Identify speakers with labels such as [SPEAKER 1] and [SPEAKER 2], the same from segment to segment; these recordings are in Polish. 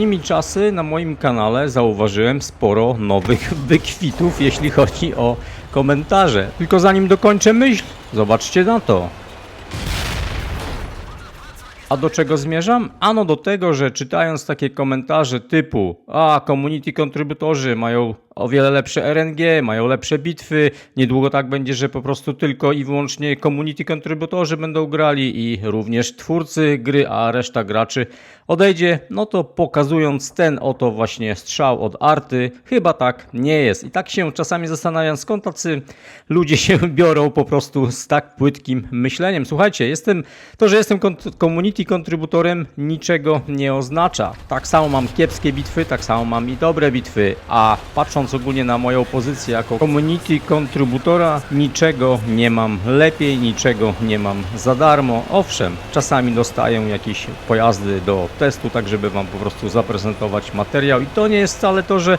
[SPEAKER 1] ostatnimi czasy na moim kanale zauważyłem sporo nowych wykwitów, jeśli chodzi o komentarze. Tylko zanim dokończę myśl, zobaczcie na to. A do czego zmierzam? Ano do tego, że czytając takie komentarze typu a community kontrybutorzy mają o wiele lepsze RNG, mają lepsze bitwy, niedługo tak będzie, że po prostu tylko i wyłącznie community kontrybutorzy będą grali i również twórcy gry, a reszta graczy odejdzie, no to pokazując ten oto właśnie strzał od arty, chyba tak nie jest. I tak się czasami zastanawiam, skąd tacy ludzie się biorą po prostu z tak płytkim myśleniem. Słuchajcie, jestem, to, że jestem community kontrybutorem niczego nie oznacza. Tak samo mam kiepskie bitwy, tak samo mam i dobre bitwy, a patrząc ogólnie na moją pozycję jako community kontrybutora, niczego nie mam lepiej, niczego nie mam za darmo. Owszem, czasami dostaję jakieś pojazdy do testu, tak żeby wam po prostu zaprezentować materiał i to nie jest wcale to, że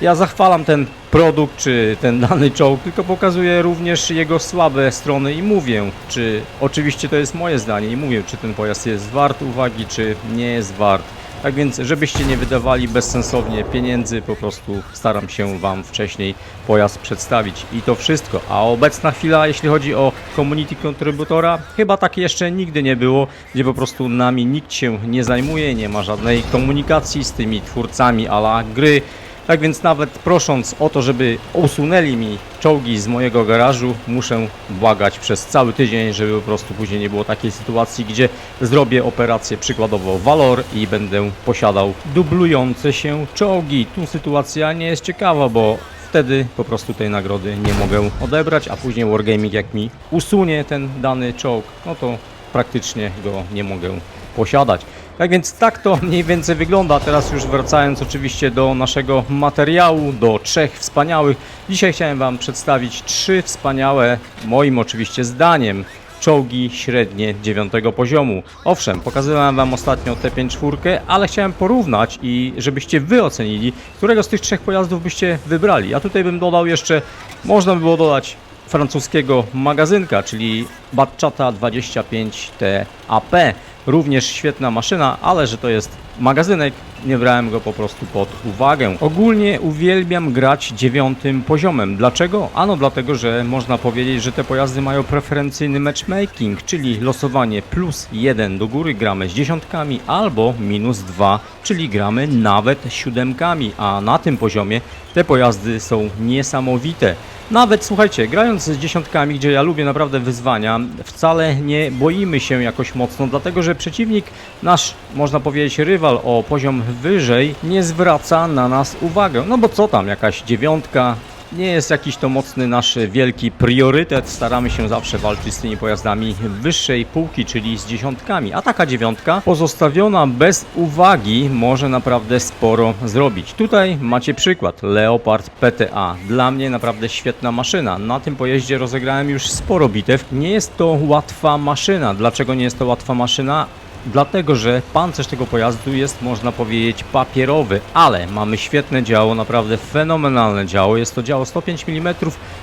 [SPEAKER 1] ja zachwalam ten produkt czy ten dany czołg, tylko pokazuję również jego słabe strony i mówię, czy oczywiście to jest moje zdanie i mówię, czy ten pojazd jest wart uwagi, czy nie jest wart. Tak więc, żebyście nie wydawali bezsensownie pieniędzy, po prostu staram się Wam wcześniej pojazd przedstawić. I to wszystko. A obecna chwila, jeśli chodzi o community kontrybutora, chyba tak jeszcze nigdy nie było, gdzie po prostu nami nikt się nie zajmuje, nie ma żadnej komunikacji z tymi twórcami ala gry. Tak więc nawet prosząc o to, żeby usunęli mi czołgi z mojego garażu, muszę błagać przez cały tydzień, żeby po prostu później nie było takiej sytuacji, gdzie zrobię operację przykładowo Valor i będę posiadał dublujące się czołgi. Tu sytuacja nie jest ciekawa, bo wtedy po prostu tej nagrody nie mogę odebrać, a później Wargaming jak mi usunie ten dany czołg, no to praktycznie go nie mogę posiadać. Tak więc tak to mniej więcej wygląda. Teraz już wracając oczywiście do naszego materiału, do trzech wspaniałych. Dzisiaj chciałem Wam przedstawić trzy wspaniałe, moim oczywiście zdaniem, czołgi średnie dziewiątego poziomu. Owszem, pokazywałem Wam ostatnio T5-4, ale chciałem porównać i żebyście Wy ocenili, którego z tych trzech pojazdów byście wybrali. A tutaj bym dodał jeszcze, można by było dodać francuskiego magazynka, czyli Batchata 25TAP. Również świetna maszyna, ale że to jest magazynek, nie brałem go po prostu pod uwagę. Ogólnie uwielbiam grać dziewiątym poziomem. Dlaczego? Ano dlatego, że można powiedzieć, że te pojazdy mają preferencyjny matchmaking, czyli losowanie plus jeden do góry gramy z dziesiątkami albo minus dwa, czyli gramy nawet siódemkami, a na tym poziomie te pojazdy są niesamowite. Nawet słuchajcie, grając z dziesiątkami, gdzie ja lubię naprawdę wyzwania, wcale nie boimy się jakoś mocno, dlatego że przeciwnik, nasz, można powiedzieć, rywal o poziom wyżej, nie zwraca na nas uwagę. No bo co tam, jakaś dziewiątka, nie jest jakiś to mocny nasz wielki priorytet. Staramy się zawsze walczyć z tymi pojazdami wyższej półki, czyli z dziesiątkami. A taka dziewiątka pozostawiona bez uwagi może naprawdę sporo zrobić. Tutaj macie przykład. Leopard PTA. Dla mnie naprawdę świetna maszyna. Na tym pojeździe rozegrałem już sporo bitew. Nie jest to łatwa maszyna. Dlaczego nie jest to łatwa maszyna? Dlatego, że pancerz tego pojazdu jest, można powiedzieć, papierowy, ale mamy świetne działo, naprawdę fenomenalne działo. Jest to działo 105 mm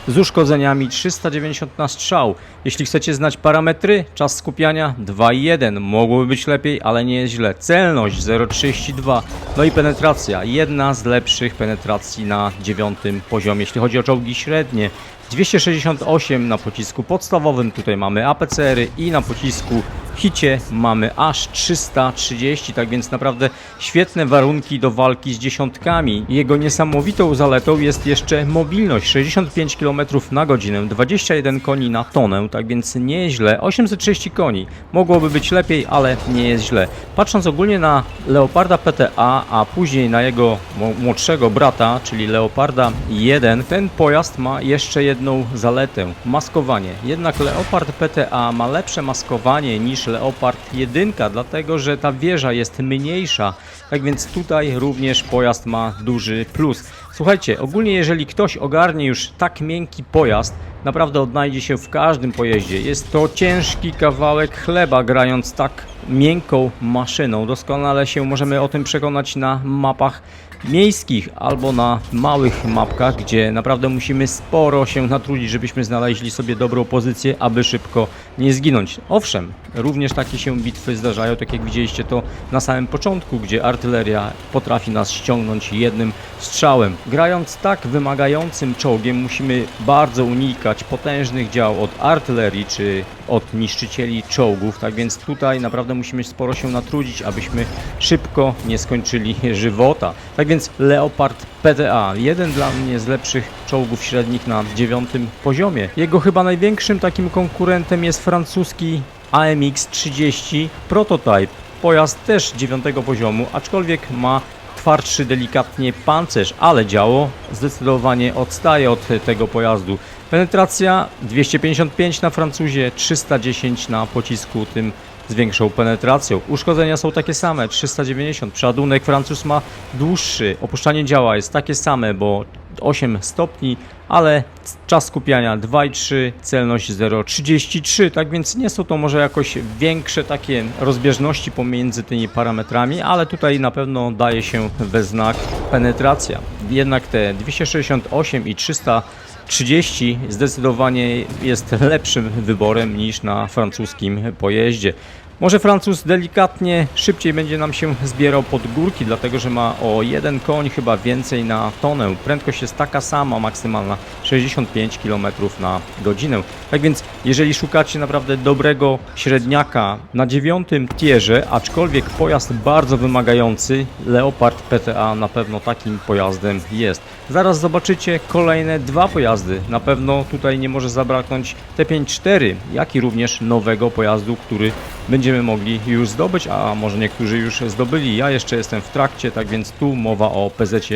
[SPEAKER 1] z uszkodzeniami 390 na strzał. Jeśli chcecie znać parametry, czas skupiania 2,1. Mogłoby być lepiej, ale nie jest źle. Celność 0,32. No i penetracja. Jedna z lepszych penetracji na dziewiątym poziomie, jeśli chodzi o czołgi średnie. 268 na pocisku podstawowym, tutaj mamy APCR-y i na pocisku hicie mamy aż 330, tak więc naprawdę świetne warunki do walki z dziesiątkami. Jego niesamowitą zaletą jest jeszcze mobilność 65 km na godzinę, 21 koni na tonę, tak więc nieźle. 830 koni. Mogłoby być lepiej, ale nie jest źle. Patrząc ogólnie na Leoparda PTA, a później na jego młodszego brata, czyli Leoparda 1, ten pojazd ma jeszcze jedną zaletę maskowanie. Jednak Leopard PTA ma lepsze maskowanie niż Leopard 1, dlatego że ta wieża jest mniejsza. Tak więc tutaj również pojazd ma duży plus. Słuchajcie, ogólnie jeżeli ktoś ogarnie już tak miękki pojazd, naprawdę odnajdzie się w każdym pojeździe. Jest to ciężki kawałek chleba grając tak miękką maszyną. Doskonale się możemy o tym przekonać na mapach miejskich albo na małych mapkach, gdzie naprawdę musimy sporo się natrudzić, żebyśmy znaleźli sobie dobrą pozycję, aby szybko nie zginąć. Owszem, również takie się bitwy zdarzają, tak jak widzieliście to na samym początku, gdzie artyleria potrafi nas ściągnąć jednym strzałem. Grając tak wymagającym czołgiem musimy bardzo unikać potężnych dział od artylerii czy od niszczycieli czołgów, tak więc tutaj naprawdę musimy sporo się natrudzić, abyśmy szybko nie skończyli żywota. Tak więc Leopard PTA, jeden dla mnie z lepszych czołgów średnich na dziewiątym poziomie. Jego chyba największym takim konkurentem jest francuski AMX-30 Prototype. Pojazd też dziewiątego poziomu, aczkolwiek ma twardszy delikatnie pancerz, ale działo zdecydowanie odstaje od tego pojazdu. Penetracja 255 na Francuzie, 310 na pocisku tym z większą penetracją. Uszkodzenia są takie same, 390. Przeładunek Francuz ma dłuższy, opuszczanie działa jest takie same, bo 8 stopni, ale czas skupiania 2,3, celność 0,33, tak więc nie są to może jakoś większe takie rozbieżności pomiędzy tymi parametrami, ale tutaj na pewno daje się we znak penetracja. Jednak te 268 i 330 zdecydowanie jest lepszym wyborem niż na francuskim pojeździe. Może Francuz delikatnie szybciej będzie nam się zbierał pod górki, dlatego że ma o jeden koń chyba więcej na tonę. Prędkość jest taka sama, maksymalna 65 km na godzinę. Tak więc jeżeli szukacie naprawdę dobrego średniaka na dziewiątym tierze, aczkolwiek pojazd bardzo wymagający, Leopard PTA na pewno takim pojazdem jest. Zaraz zobaczycie kolejne dwa pojazdy. Na pewno tutaj nie może zabraknąć T54, jak i również nowego pojazdu, który będziemy mogli już zdobyć, a może niektórzy już zdobyli. Ja jeszcze jestem w trakcie, tak więc tu mowa o PZ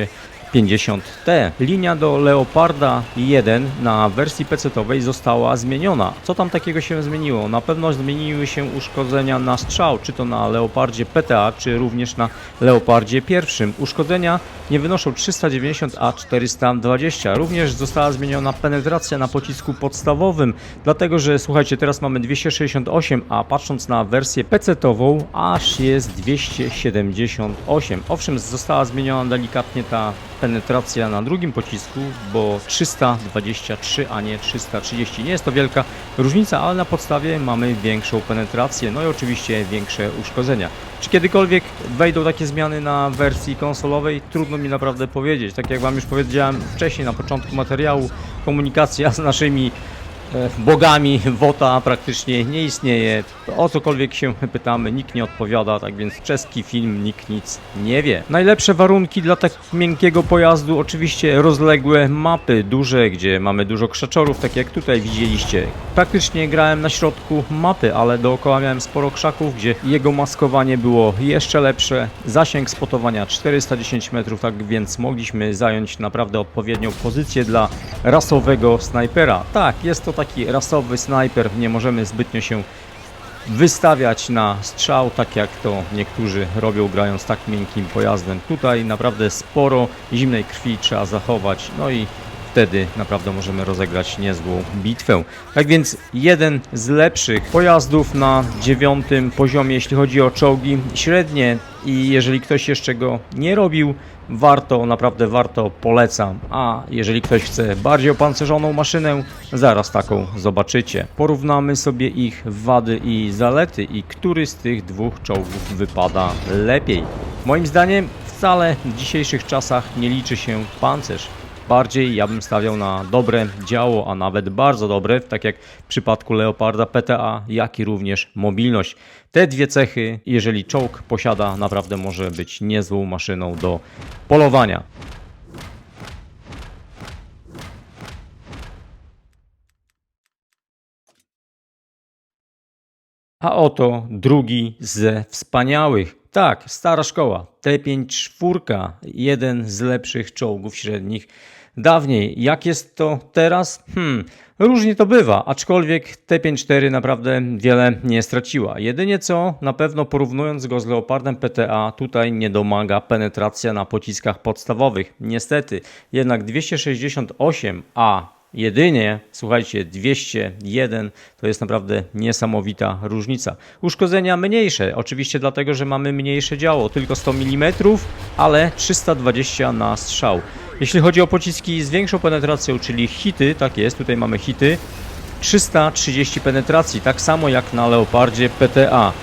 [SPEAKER 1] 50T. Linia do Leoparda 1 na wersji PC-owej została zmieniona. Co tam takiego się zmieniło? Na pewno zmieniły się uszkodzenia na strzał, czy to na Leopardzie PTA, czy również na Leopardzie pierwszym. Uszkodzenia nie wynoszą 390, a 420. Również została zmieniona penetracja na pocisku podstawowym, dlatego że słuchajcie, teraz mamy 268, a patrząc na wersję PC-ową, aż jest 278. Owszem, została zmieniona delikatnie ta penetracja na drugim pocisku, bo 323, a nie 330. Nie jest to wielka różnica, ale na podstawie mamy większą penetrację, no i oczywiście większe uszkodzenia. Czy kiedykolwiek wejdą takie zmiany na wersji konsolowej? Trudno mi naprawdę powiedzieć. Tak jak Wam już powiedziałem wcześniej na początku materiału, komunikacja z naszymi bogami WOTA praktycznie nie istnieje. O cokolwiek się pytamy, nikt nie odpowiada, tak więc czeski film nikt nic nie wie. Najlepsze warunki dla tak miękkiego pojazdu oczywiście rozległe mapy duże, gdzie mamy dużo krzaczorów, tak jak tutaj widzieliście. Praktycznie grałem na środku mapy, ale dookoła miałem sporo krzaków, gdzie jego maskowanie było jeszcze lepsze. Zasięg spotowania 410 metrów, tak więc mogliśmy zająć naprawdę odpowiednią pozycję dla rasowego snajpera. Tak, jest to taki rasowy snajper, nie możemy zbytnio się wystawiać na strzał, tak jak to niektórzy robią grając tak miękkim pojazdem. Tutaj naprawdę sporo zimnej krwi trzeba zachować, no i wtedy naprawdę możemy rozegrać niezłą bitwę. Tak więc jeden z lepszych pojazdów na dziewiątym poziomie, jeśli chodzi o czołgi średnie i jeżeli ktoś jeszcze go nie robił, warto, naprawdę warto, polecam. A jeżeli ktoś chce bardziej opancerzoną maszynę, zaraz taką zobaczycie. Porównamy sobie ich wady i zalety i który z tych dwóch czołgów wypada lepiej. Moim zdaniem wcale w dzisiejszych czasach nie liczy się pancerz. Bardziej ja bym stawiał na dobre działo, a nawet bardzo dobre, tak jak w przypadku Leoparda PTA, jak i również mobilność. Te dwie cechy, jeżeli czołg posiada, naprawdę może być niezłą maszyną do polowania. A oto drugi ze wspaniałych. Tak, stara szkoła. T5 czwórka, jeden z lepszych czołgów średnich dawniej. Jak jest to teraz? Hmm, różnie to bywa, aczkolwiek T54 naprawdę wiele nie straciła. Jedynie co, na pewno porównując go z Leopardem PTA, tutaj nie domaga penetracja na pociskach podstawowych. Niestety, jednak 268, a Jedynie, słuchajcie, 201 to jest naprawdę niesamowita różnica. Uszkodzenia mniejsze, oczywiście dlatego, że mamy mniejsze działo, tylko 100 mm, ale 320 na strzał. Jeśli chodzi o pociski z większą penetracją, czyli hity, tak jest, tutaj mamy hity, 330 penetracji, tak samo jak na Leopardzie PTA.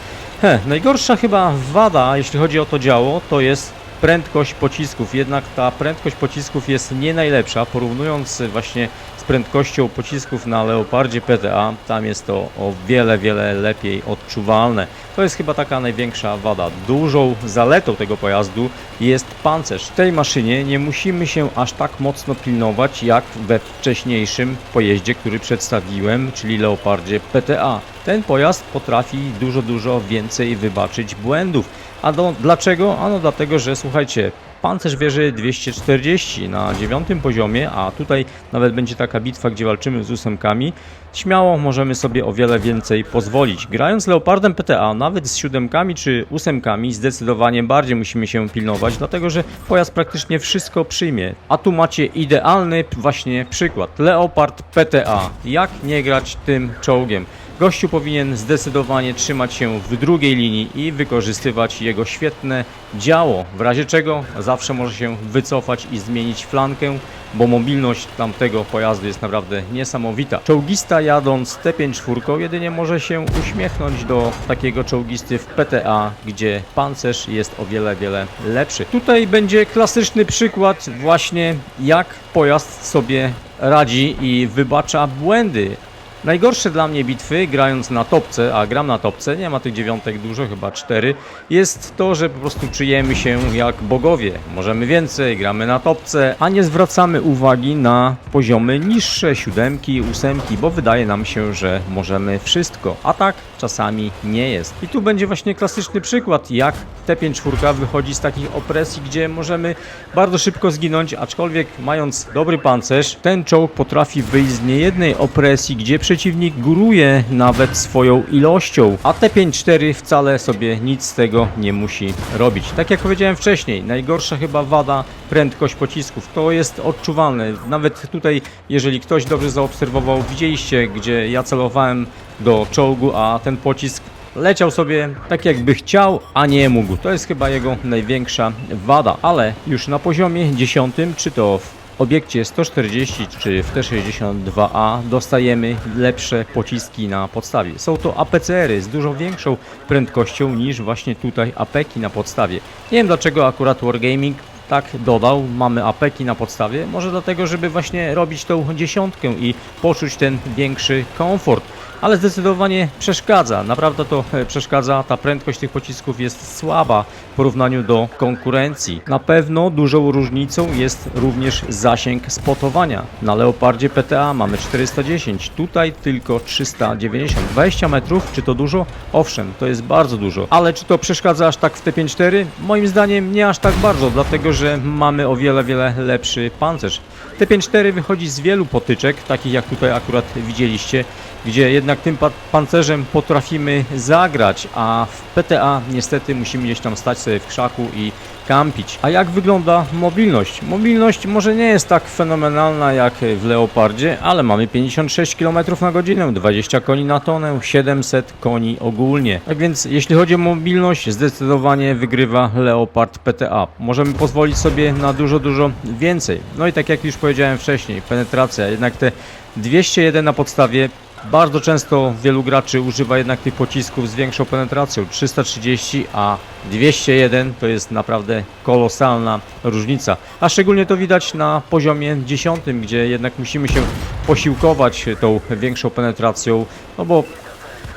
[SPEAKER 1] He, najgorsza chyba wada, jeśli chodzi o to działo, to jest prędkość pocisków. Jednak ta prędkość pocisków jest nie najlepsza, porównując właśnie z prędkością pocisków na Leopardzie PTA, tam jest to o wiele, wiele lepiej odczuwalne. To jest chyba taka największa wada. Dużą zaletą tego pojazdu jest pancerz. W tej maszynie nie musimy się aż tak mocno pilnować jak we wcześniejszym pojeździe, który przedstawiłem, czyli Leopardzie PTA. Ten pojazd potrafi dużo, dużo więcej wybaczyć błędów. A do, dlaczego? Ano dlatego, że słuchajcie, pancerz wieży 240 na dziewiątym poziomie, a tutaj nawet będzie taka bitwa, gdzie walczymy z ósemkami. Śmiało możemy sobie o wiele więcej pozwolić. Grając Leopardem PTA, nawet z siódemkami czy ósemkami, zdecydowanie bardziej musimy się pilnować, dlatego że pojazd praktycznie wszystko przyjmie. A tu macie idealny właśnie przykład. Leopard PTA. Jak nie grać tym czołgiem? Gościu powinien zdecydowanie trzymać się w drugiej linii i wykorzystywać jego świetne działo, w razie czego zawsze może się wycofać i zmienić flankę, bo mobilność tamtego pojazdu jest naprawdę niesamowita. Czołgista jadąc T5 jedynie może się uśmiechnąć do takiego czołgisty w PTA, gdzie pancerz jest o wiele, wiele lepszy. Tutaj będzie klasyczny przykład właśnie jak pojazd sobie radzi i wybacza błędy. Najgorsze dla mnie bitwy, grając na topce, a gram na topce, nie ma tych dziewiątek dużo, chyba cztery, jest to, że po prostu czujemy się jak bogowie. Możemy więcej, gramy na topce, a nie zwracamy uwagi na poziomy niższe, siódemki, ósemki, bo wydaje nam się, że możemy wszystko, a tak czasami nie jest. I tu będzie właśnie klasyczny przykład, jak T5 wychodzi z takich opresji, gdzie możemy bardzo szybko zginąć, aczkolwiek mając dobry pancerz, ten czołg potrafi wyjść z niejednej opresji, gdzie przeciwnik góruje nawet swoją ilością, a T54 wcale sobie nic z tego nie musi robić. Tak jak powiedziałem wcześniej, najgorsza chyba wada prędkość pocisków. To jest odczuwalne. Nawet tutaj, jeżeli ktoś dobrze zaobserwował, widzieliście, gdzie ja celowałem do czołgu, a ten pocisk leciał sobie tak jakby chciał, a nie mógł. To jest chyba jego największa wada, ale już na poziomie 10, czy to w obiekcie 140 czy w T62A dostajemy lepsze pociski na podstawie. Są to APCR-y z dużo większą prędkością niż właśnie tutaj APEKi na podstawie. Nie wiem dlaczego akurat Wargaming tak dodał, mamy apeki na podstawie, może dlatego, żeby właśnie robić tą dziesiątkę i poczuć ten większy komfort ale zdecydowanie przeszkadza. Naprawdę to e, przeszkadza. Ta prędkość tych pocisków jest słaba w porównaniu do konkurencji. Na pewno dużą różnicą jest również zasięg spotowania. Na Leopardzie PTA mamy 410, tutaj tylko 390. 20 metrów, czy to dużo? Owszem, to jest bardzo dużo. Ale czy to przeszkadza aż tak w T54? Moim zdaniem nie aż tak bardzo, dlatego że mamy o wiele, wiele lepszy pancerz. T54 wychodzi z wielu potyczek, takich jak tutaj akurat widzieliście, gdzie jednak tym pancerzem potrafimy zagrać, a w PTA niestety musimy gdzieś tam stać sobie w krzaku i kampić. A jak wygląda mobilność? Mobilność może nie jest tak fenomenalna jak w Leopardzie, ale mamy 56 km na godzinę, 20 koni na tonę, 700 koni ogólnie. Tak więc jeśli chodzi o mobilność, zdecydowanie wygrywa Leopard PTA. Możemy pozwolić sobie na dużo, dużo więcej. No i tak jak już powiedziałem wcześniej, penetracja, jednak te 201 na podstawie bardzo często wielu graczy używa jednak tych pocisków z większą penetracją 330, a 201 to jest naprawdę kolosalna różnica. A szczególnie to widać na poziomie 10, gdzie jednak musimy się posiłkować tą większą penetracją, no bo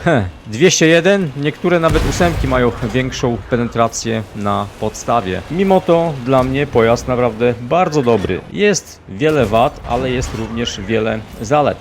[SPEAKER 1] he, 201, niektóre nawet ósemki mają większą penetrację na podstawie. Mimo to dla mnie pojazd naprawdę bardzo dobry. Jest wiele wad, ale jest również wiele zalet.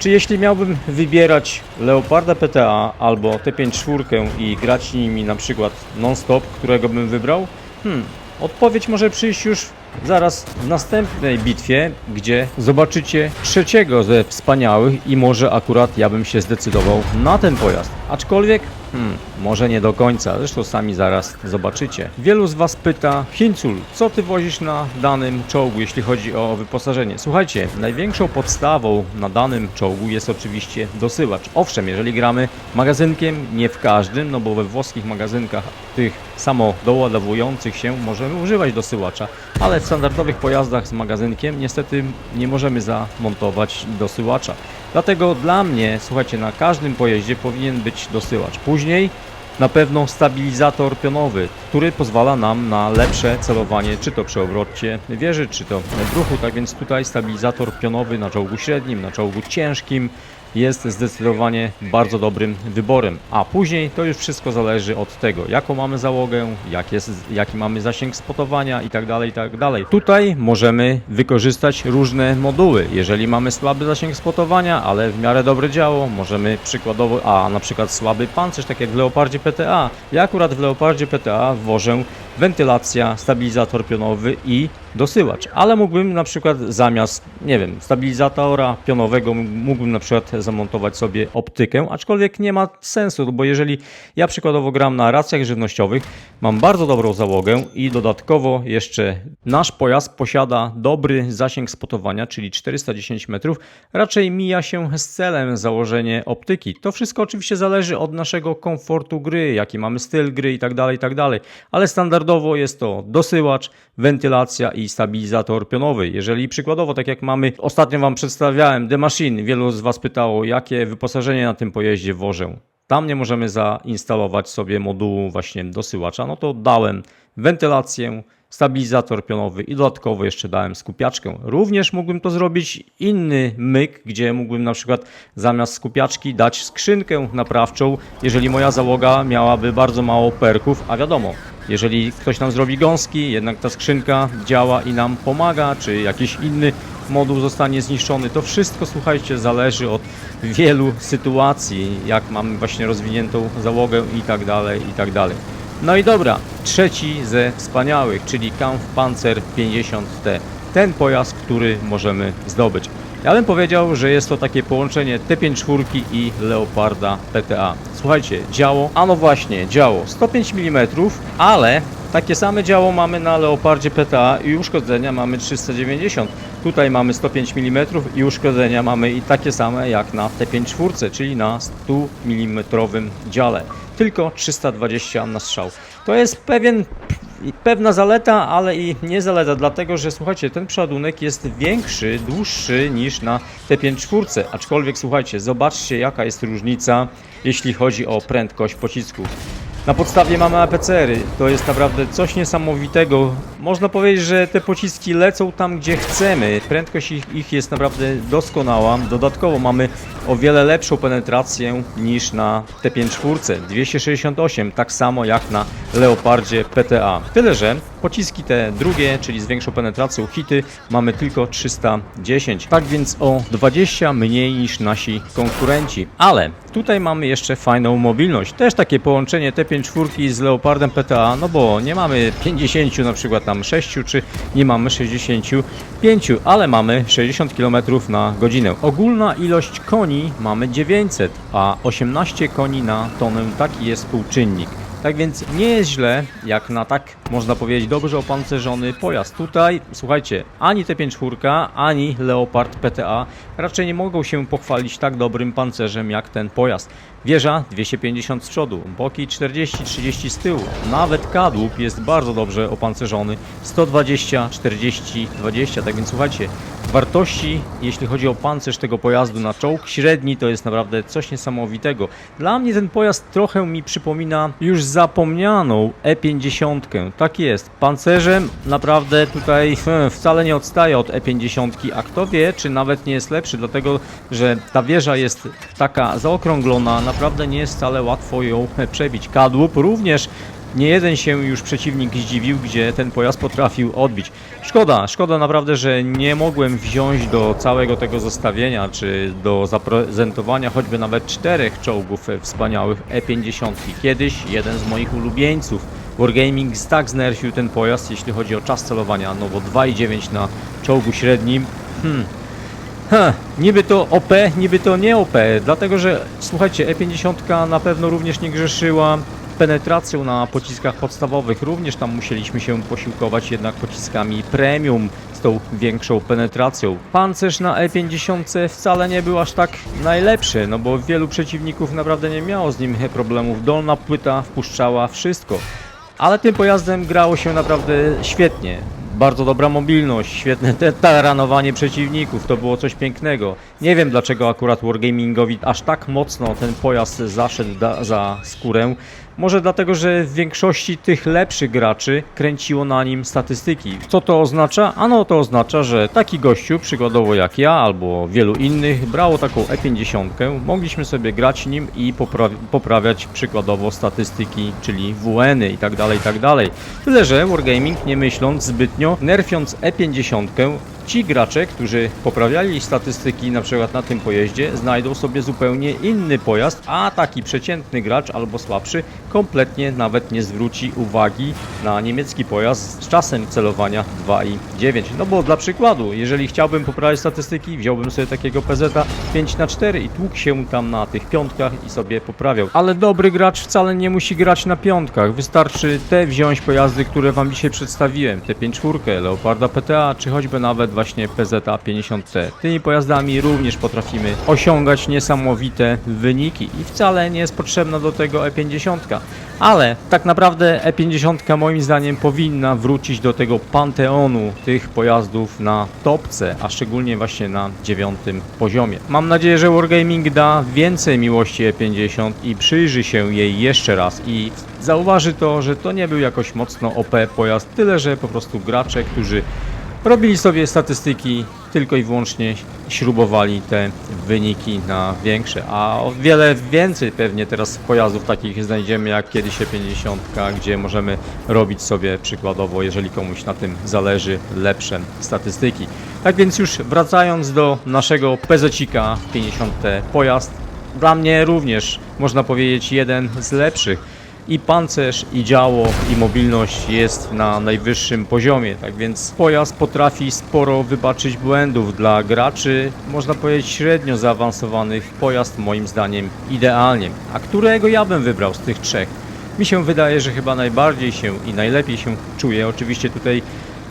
[SPEAKER 1] Czy jeśli miałbym wybierać Leoparda PTA albo T5 czwórkę i grać nimi na przykład non-stop, którego bym wybrał? Hmm, odpowiedź może przyjść już zaraz w następnej bitwie, gdzie zobaczycie trzeciego ze wspaniałych i może akurat ja bym się zdecydował na ten pojazd. Aczkolwiek, hmm, może nie do końca, zresztą sami zaraz zobaczycie. Wielu z Was pyta, Hincul, co Ty wozisz na danym czołgu, jeśli chodzi o wyposażenie? Słuchajcie, największą podstawą na danym czołgu jest oczywiście dosyłacz. Owszem, jeżeli gramy magazynkiem, nie w każdym, no bo we włoskich magazynkach tych samo doładowujących się możemy używać dosyłacza, ale w standardowych pojazdach z magazynkiem niestety nie możemy zamontować dosyłacza. Dlatego dla mnie, słuchajcie, na każdym pojeździe powinien być dosyłacz. Później na pewno stabilizator pionowy, który pozwala nam na lepsze celowanie, czy to przy obrocie wieży, czy to w ruchu. Tak więc tutaj stabilizator pionowy na czołgu średnim, na czołgu ciężkim jest zdecydowanie bardzo dobrym wyborem. A później to już wszystko zależy od tego, jaką mamy załogę, jak jest, jaki mamy zasięg spotowania itd. itd. Tutaj możemy wykorzystać różne moduły. Jeżeli mamy słaby zasięg spotowania, ale w miarę dobre działo, możemy przykładowo, a na przykład słaby pancerz, tak jak w Leopardzie PTA. Ja akurat w Leopardzie PTA włożę wentylacja, stabilizator pionowy i dosyłacz. Ale mógłbym na przykład zamiast, nie wiem, stabilizatora pionowego mógłbym na przykład zamontować sobie optykę, aczkolwiek nie ma sensu, bo jeżeli ja przykładowo gram na racjach żywnościowych, mam bardzo dobrą załogę i dodatkowo jeszcze nasz pojazd posiada dobry zasięg spotowania, czyli 410 metrów, raczej mija się z celem założenie optyki. To wszystko oczywiście zależy od naszego komfortu gry, jaki mamy styl gry i tak dalej, i tak dalej, ale standardowo jest to dosyłacz, wentylacja i stabilizator pionowy. Jeżeli przykładowo, tak jak mamy, ostatnio Wam przedstawiałem The Machine, wielu z Was pytało, jakie wyposażenie na tym pojeździe włożę. Tam nie możemy zainstalować sobie modułu właśnie dosyłacza, no to dałem wentylację, stabilizator pionowy i dodatkowo jeszcze dałem skupiaczkę. Również mógłbym to zrobić inny myk, gdzie mógłbym na przykład zamiast skupiaczki dać skrzynkę naprawczą, jeżeli moja załoga miałaby bardzo mało perków, a wiadomo, jeżeli ktoś nam zrobi gąski, jednak ta skrzynka działa i nam pomaga, czy jakiś inny moduł zostanie zniszczony. To wszystko, słuchajcie, zależy od wielu sytuacji, jak mamy właśnie rozwiniętą załogę i tak dalej, i tak dalej. No i dobra, trzeci ze wspaniałych, czyli Kampfpanzer 50T. Ten pojazd, który możemy zdobyć. Ja bym powiedział, że jest to takie połączenie T54 i Leoparda PTA. Słuchajcie, działo, a no właśnie, działo 105 mm, ale takie same działo mamy na Leopardzie PTA i uszkodzenia mamy 390. Tutaj mamy 105 mm i uszkodzenia mamy i takie same jak na T54, czyli na 100 mm dziale. Tylko 320 na strzał. To jest pewien pewna zaleta, ale i nie zaleta, dlatego że słuchajcie, ten przeładunek jest większy, dłuższy niż na T54. Aczkolwiek słuchajcie, zobaczcie jaka jest różnica, jeśli chodzi o prędkość pocisków. Na podstawie mamy APCR-y. To jest naprawdę coś niesamowitego. Można powiedzieć, że te pociski lecą tam, gdzie chcemy. Prędkość ich, ich jest naprawdę doskonała. Dodatkowo mamy o wiele lepszą penetrację niż na T54. 268, tak samo jak na Leopardzie PTA. Tyle, że pociski te drugie, czyli z większą penetracją hity, mamy tylko 310. Tak więc o 20 mniej niż nasi konkurenci. Ale tutaj mamy jeszcze fajną mobilność. Też takie połączenie T54 z Leopardem PTA, no bo nie mamy 50 na przykład tam 6 czy nie mamy 65, ale mamy 60 km na godzinę. Ogólna ilość koni mamy 900, a 18 koni na tonę taki jest współczynnik. Tak więc nie jest źle, jak na tak, można powiedzieć, dobrze opancerzony pojazd. Tutaj, słuchajcie, ani T54, ani Leopard PTA raczej nie mogą się pochwalić tak dobrym pancerzem jak ten pojazd. Wieża 250 z przodu, boki 40-30 z tyłu. Nawet kadłub jest bardzo dobrze opancerzony. 120, 40, 20. Tak więc słuchajcie, wartości, jeśli chodzi o pancerz tego pojazdu na czołg średni, to jest naprawdę coś niesamowitego. Dla mnie ten pojazd trochę mi przypomina już zapomnianą E50. Tak jest, pancerzem naprawdę tutaj hmm, wcale nie odstaje od E50, a kto wie, czy nawet nie jest lepszy, dlatego że ta wieża jest taka zaokrąglona, naprawdę nie jest wcale łatwo ją przebić. Kadłub również nie jeden się już przeciwnik zdziwił, gdzie ten pojazd potrafił odbić. Szkoda, szkoda naprawdę, że nie mogłem wziąć do całego tego zestawienia, czy do zaprezentowania choćby nawet czterech czołgów wspaniałych E50. Kiedyś jeden z moich ulubieńców Wargaming tak znerfił ten pojazd, jeśli chodzi o czas celowania, no bo 2,9 na czołgu średnim. Hmm. Ha, niby to OP, niby to nie OP, dlatego że słuchajcie, E50 na pewno również nie grzeszyła penetracją na pociskach podstawowych. Również tam musieliśmy się posiłkować jednak pociskami premium z tą większą penetracją. Pancerz na E50 wcale nie był aż tak najlepszy, no bo wielu przeciwników naprawdę nie miało z nim problemów. Dolna płyta wpuszczała wszystko. Ale tym pojazdem grało się naprawdę świetnie. Bardzo dobra mobilność, świetne taranowanie przeciwników, to było coś pięknego. Nie wiem dlaczego akurat Wargamingowi aż tak mocno ten pojazd zaszedł za skórę. Może dlatego, że w większości tych lepszych graczy kręciło na nim statystyki. Co to oznacza? Ano to oznacza, że taki gościu, przykładowo jak ja albo wielu innych, brało taką E50, mogliśmy sobie grać nim i popra- poprawiać przykładowo statystyki, czyli WN-y i tak dalej, i tak dalej. Tyle, że Wargaming nie myśląc zbytnio, nerfiąc E50, ci gracze, którzy poprawiali statystyki na przykład na tym pojeździe, znajdą sobie zupełnie inny pojazd, a taki przeciętny gracz albo słabszy kompletnie nawet nie zwróci uwagi na niemiecki pojazd z czasem celowania 2,9. No bo dla przykładu, jeżeli chciałbym poprawić statystyki, wziąłbym sobie takiego PZ 5 na 4 i tłukł się tam na tych piątkach i sobie poprawiał. Ale dobry gracz wcale nie musi grać na piątkach. Wystarczy te wziąć pojazdy, które wam dzisiaj przedstawiłem. Te 5 czwórkę, Leoparda PTA, czy choćby nawet właśnie PZ 50T. Tymi pojazdami również potrafimy osiągać niesamowite wyniki i wcale nie jest potrzebna do tego E50. Ale tak naprawdę E50 moim zdaniem powinna wrócić do tego panteonu tych pojazdów na topce, a szczególnie właśnie na dziewiątym poziomie. Mam nadzieję, że Wargaming da więcej miłości E50 i przyjrzy się jej jeszcze raz i zauważy to, że to nie był jakoś mocno OP pojazd, tyle że po prostu gracze, którzy robili sobie statystyki, tylko i wyłącznie śrubowali te wyniki na większe, a o wiele więcej pewnie teraz pojazdów takich znajdziemy jak kiedyś się 50, gdzie możemy robić sobie przykładowo, jeżeli komuś na tym zależy, lepsze statystyki. Tak więc już wracając do naszego PZ-cika 50T pojazd, dla mnie również można powiedzieć jeden z lepszych i pancerz, i działo, i mobilność jest na najwyższym poziomie. Tak więc pojazd potrafi sporo wybaczyć błędów dla graczy, można powiedzieć średnio zaawansowanych. Pojazd moim zdaniem idealnie. A którego ja bym wybrał z tych trzech? Mi się wydaje, że chyba najbardziej się i najlepiej się czuję. Oczywiście tutaj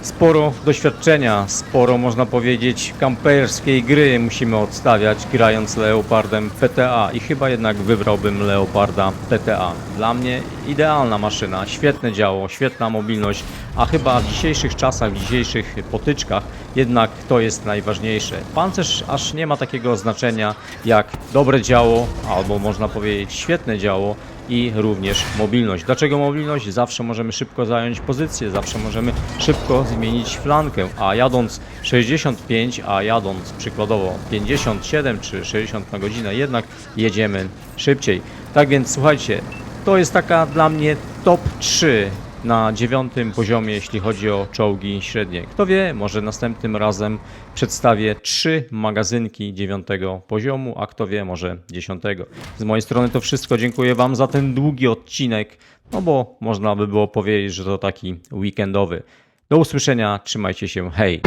[SPEAKER 1] sporo doświadczenia, sporo można powiedzieć kamperskiej gry musimy odstawiać grając Leopardem PTA i chyba jednak wybrałbym Leoparda PTA. Dla mnie idealna maszyna, świetne działo, świetna mobilność, a chyba w dzisiejszych czasach, w dzisiejszych potyczkach jednak to jest najważniejsze. Pancerz aż nie ma takiego znaczenia jak dobre działo, albo można powiedzieć świetne działo, i również mobilność. Dlaczego mobilność? Zawsze możemy szybko zająć pozycję, zawsze możemy szybko zmienić flankę, a jadąc 65, a jadąc przykładowo 57 czy 60 na godzinę, jednak jedziemy szybciej. Tak więc słuchajcie, to jest taka dla mnie top 3 na dziewiątym poziomie, jeśli chodzi o czołgi średnie. Kto wie, może następnym razem przedstawię trzy magazynki dziewiątego poziomu, a kto wie, może dziesiątego. Z mojej strony to wszystko. Dziękuję Wam za ten długi odcinek, no bo można by było powiedzieć, że to taki weekendowy. Do usłyszenia, trzymajcie się, hej!